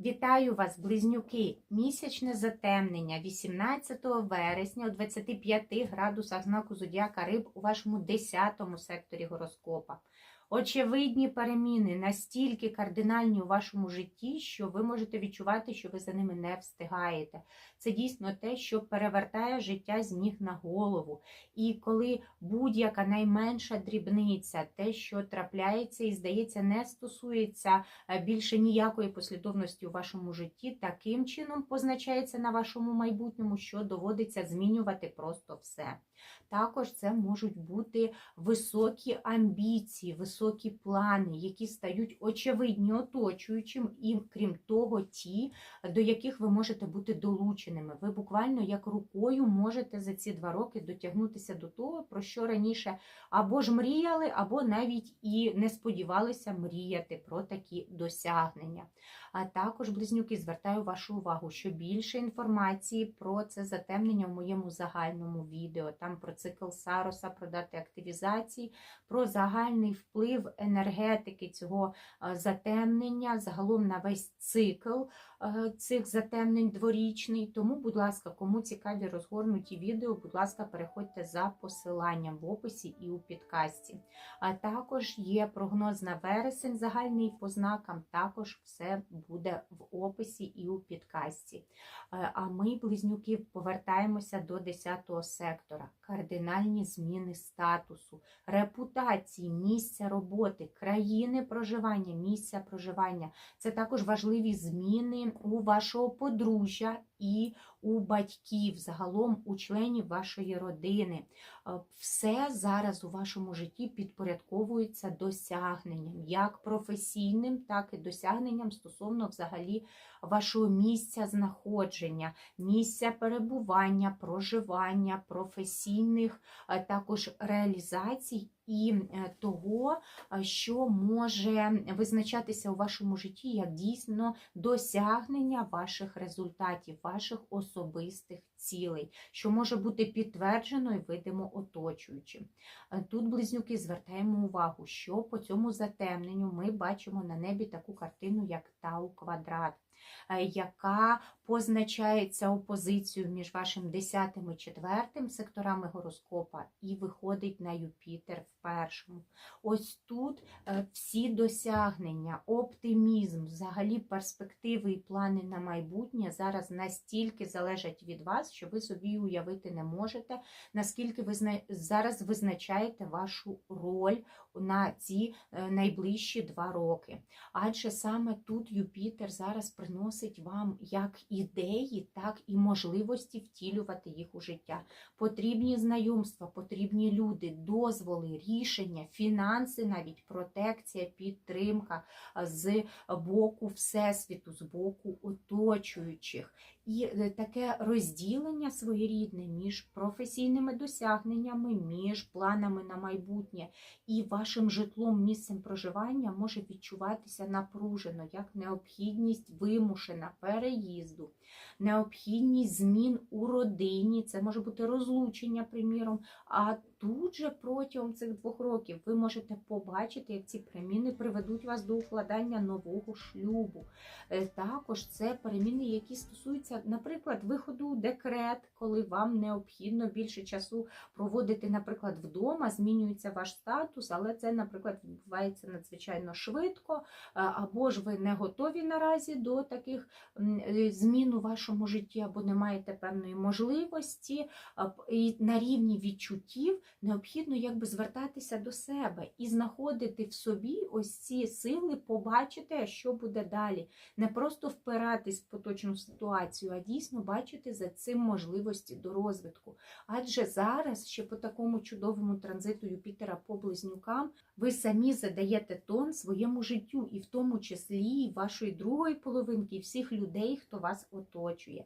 Вітаю вас, близнюки! Місячне затемнення 18 вересня о 25 градусах знаку Зодіака Риб у вашому 10 секторі гороскопа. Очевидні переміни настільки кардинальні у вашому житті, що ви можете відчувати, що ви за ними не встигаєте. Це дійсно те, що перевертає життя з ніг на голову. І коли будь-яка найменша дрібниця, те, що трапляється і здається, не стосується е, більше ніякої послідовності у вашому житті, таким чином позначається на вашому майбутньому, що доводиться змінювати просто все. Також це можуть бути високі амбіції, високі плани, які стають очевидні оточуючим, і крім того, ті, до яких ви можете бути долученими. Ви буквально як рукою можете за ці два роки дотягнутися до того, про що раніше або ж мріяли, або навіть і не сподівалися мріяти про такі досягнення. А також, близнюки, звертаю вашу увагу, що більше інформації про це затемнення в моєму загальному відео. Там про цикл Сароса, про дати активізації, про загальний вплив енергетики цього е, затемнення, загалом на весь цикл е, цих затемнень дворічний. Тому, будь ласка, кому цікаві розгорнуті відео, будь ласка, переходьте за посиланням в описі і у підкасті. А також є прогноз на вересень загальний по знакам, також все буде в описі і у підкасті. Е, А ми, близнюки, повертаємося до 10 сектора. Кардинальні зміни статусу, репутації, місця роботи, країни проживання, місця проживання. Це також важливі зміни у вашого подружжя і у батьків, загалом у членів вашої родини. Е, Все зараз у вашому житті підпорядковується досягненням, як професійним, так і досягненням стосовно взагалі вашого місця знаходження, місця перебування, проживання, професійних е, також реалізацій і е, того, що може визначатися у вашому житті як дійсно досягнення ваших результатів, ваших особистих цілей, що може бути підтверджено і видимо оточуючим. Е, Тут, близнюки, звертаємо увагу, що по цьому затемненню ми бачимо на небі таку картину, як Тау квадрат. Е, Яка позначається опозицією між вашим 10 і 4 секторами гороскопа і виходить на Юпітер в першому. Ось тут е, всі досягнення, оптимізм, взагалі перспективи і плани на майбутнє зараз настільки залежать від вас, що ви собі уявити не можете, наскільки ви зараз визначаєте вашу роль на ці е, найближчі два роки. Адже саме тут Юпітер зараз приносить вам як ідеї, так і можливості втілювати їх у життя. Потрібні знайомства, потрібні люди, дозволи, рішення, фінанси, навіть протекція, підтримка з боку Всесвіту, з боку оточуючих. І е, таке розділення своєрідне між професійними досягненнями, між планами на майбутнє і вашим житлом, місцем проживання може відчуватися напружено, як необхідність вимушена переїзду, необхідність змін у родині, це може бути розлучення, приміром. А тут же протягом цих двох років ви можете побачити, як ці переміни приведуть вас до укладання нового шлюбу. Е, Також це переміни, які стосуються, наприклад, виходу у декрет, коли вам необхідно більше часу проводити, наприклад, вдома, змінюється ваш статус, але це, наприклад, відбувається надзвичайно швидко, е, або ж ви не готові наразі до таких е, змін у вашому житті, або не маєте певної можливості, і на рівні відчуттів необхідно якби звертатися до себе і знаходити в собі ось ці сили, побачити, що буде далі. Не просто впиратись в поточну ситуацію, а дійсно бачити за цим можливості до розвитку. Адже зараз, ще по такому чудовому транзиту Юпітера по близнюкам, ви самі задаєте тон своєму життю, і в тому числі і вашої другої половинки, і всіх людей, хто вас оточує.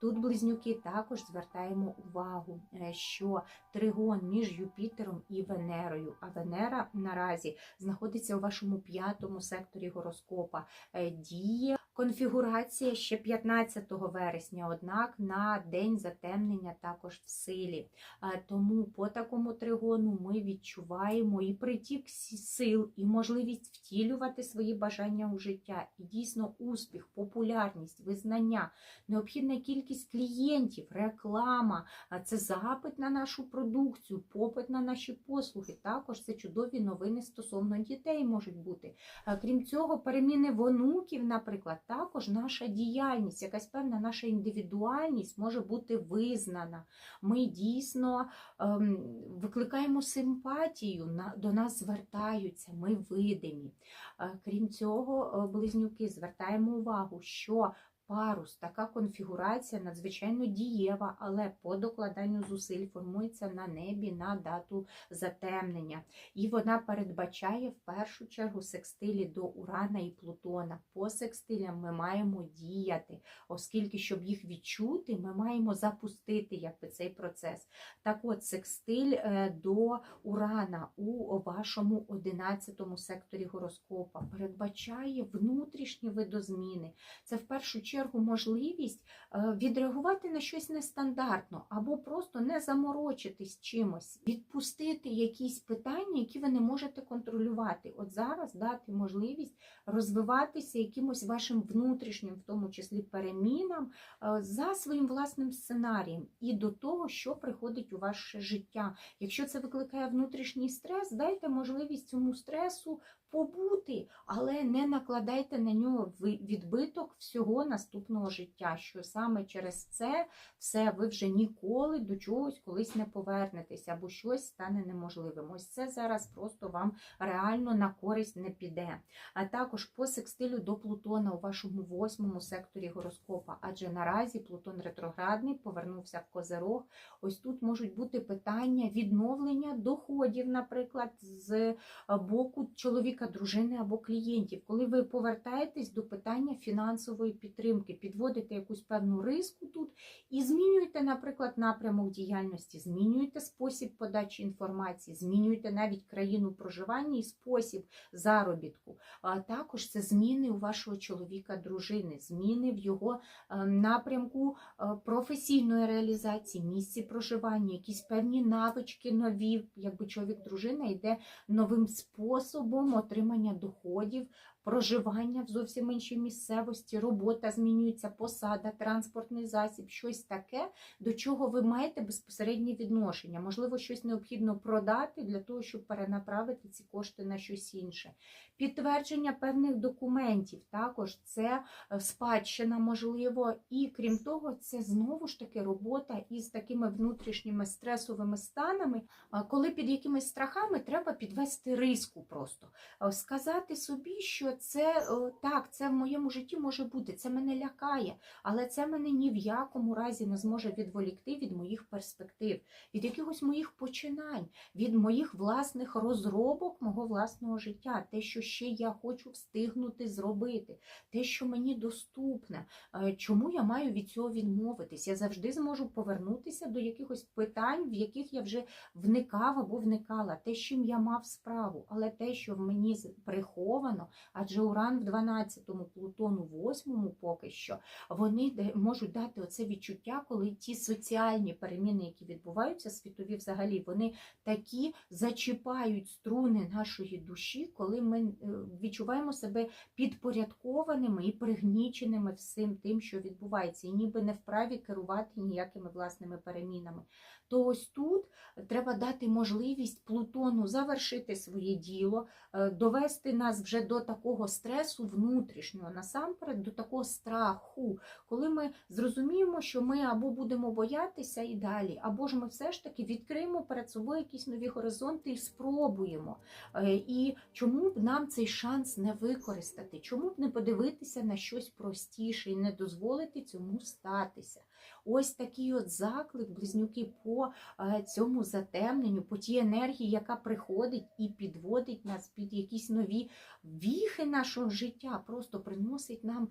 Тут близнюки також звертаємо увагу, е, що тригон між Юпітером і Венерою, а Венера наразі знаходиться у вашому п'ятому секторі гороскопа, е, діє Конфігурація ще 15 вересня, однак на день затемнення також в силі. Е, Тому по такому тригону ми відчуваємо і притік сил, і можливість втілювати свої бажання у життя. І дійсно успіх, популярність, визнання, необхідна кількість клієнтів, реклама, це запит на нашу продукцію, попит на наші послуги. Також це чудові новини стосовно дітей можуть бути. Крім цього, переміни в онуків, наприклад, також наша діяльність, якась певна наша індивідуальність може бути визнана. Ми дійсно ем, викликаємо симпатію, на, до нас звертаються, ми видимі. Е, Крім цього, е, близнюки, звертаємо увагу, що Парус, така конфігурація надзвичайно дієва, але по докладанню зусиль формується на небі на дату затемнення. І вона передбачає в першу чергу секстилі до Урана і Плутона. По секстилям ми маємо діяти, оскільки, щоб їх відчути, ми маємо запустити якби, цей процес. Так от, секстиль е, до Урана у вашому 11 секторі гороскопа передбачає внутрішні видозміни. Це в першу чергу можливість е, відреагувати на щось нестандартно, або просто не заморочитись чимось, відпустити якісь питання, які ви не можете контролювати. От зараз дати можливість розвиватися якимось вашим внутрішнім, в тому числі перемінам, е, за своїм власним сценарієм і до того, що приходить у ваше життя. Якщо це викликає внутрішній стрес, дайте можливість цьому стресу побути, але не накладайте на нього відбиток всього наступного життя, що саме через це все ви вже ніколи до чогось колись не повернетеся, або щось стане неможливим. Ось це зараз просто вам реально на користь не піде. А також по секстилю до Плутона у вашому восьмому секторі гороскопа, адже наразі Плутон ретроградний повернувся в Козерог. Ось тут можуть бути питання відновлення доходів, наприклад, з е, боку чоловіка, дружини або клієнтів. Коли ви повертаєтесь до питання фінансової підтримки, підводите якусь певну риску тут і змінюєте, наприклад, напрямок діяльності, змінюєте спосіб подачі інформації, змінюєте навіть країну проживання і спосіб заробітку. А також це зміни у вашого чоловіка, дружини, зміни в його е, напрямку е, професійної реалізації, місці проживання, якісь певні навички нові, якби чоловік, дружина йде новим способом отримання доходів, проживання в зовсім іншій місцевості, робота змінюється, посада, транспортний засіб, щось таке, до чого ви маєте безпосереднє відношення. Можливо, щось необхідно продати для того, щоб перенаправити ці кошти на щось інше. Підтвердження певних документів також це е, спадщина, можливо, і крім того, це знову ж таки робота із такими внутрішніми стресовими станами, а, коли під якимись страхами треба підвести риску просто Е, сказати собі, що це е, так, це в моєму житті може бути, це мене лякає, але це мене ні в якому разі не зможе відволікти від моїх перспектив, від якихось моїх починань, від моїх власних розробок мого власного життя, те, що ще я хочу встигнути зробити, те, що мені доступне, Е, чому я маю від цього відмовитись? Я завжди зможу повернутися до якихось питань, в яких я вже вникав або вникала, те, з чим я мав справу, але те, що в мені приховано, адже уран в 12-му, Плутон у 8-му поки що, вони можуть дати оце відчуття, коли ті соціальні переміни, які відбуваються, світові взагалі, вони такі зачіпають струни нашої душі, коли ми е, відчуваємо себе підпорядкованими і пригніченими всім тим, що відбувається, і ніби не вправі керувати ніякими власними перемінами. То ось тут треба дати можливість Плутону завершити своє діло, е, довести нас вже до такого стресу внутрішнього, насамперед до такого страху, коли ми зрозуміємо, що ми або будемо боятися і далі, або ж ми все ж таки відкриємо перед собою якісь нові горизонти і спробуємо. Е, І чому б нам цей шанс не використати? Чому б не подивитися на щось простіше і не дозволити цьому статися? Ось такий от заклик, близнюки, по е, цьому затемненню, по тій енергії, яка приходить і підводить нас під якісь нові віхи нашого життя, просто приносить нам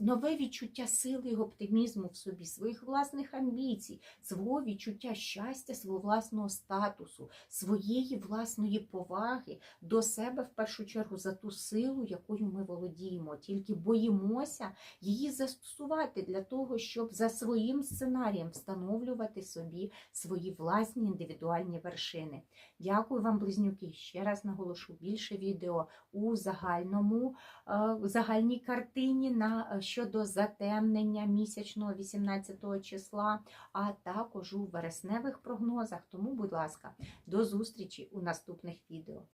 нове відчуття сили і оптимізму в собі, своїх власних амбіцій, свого відчуття щастя, свого власного статусу, своєї власної поваги до себе в першу чергу за ту силу, якою ми володіємо. Тільки боїмося її застосувати для того, щоб за своїм сценарієм встановлювати собі свої власні індивідуальні вершини. Дякую вам, близнюки. Ще раз наголошу більше відео у загальному е, загальній картині на е, щодо затемнення місячного 18 числа, а також у вересневих прогнозах. Тому, будь ласка, до зустрічі у наступних відео.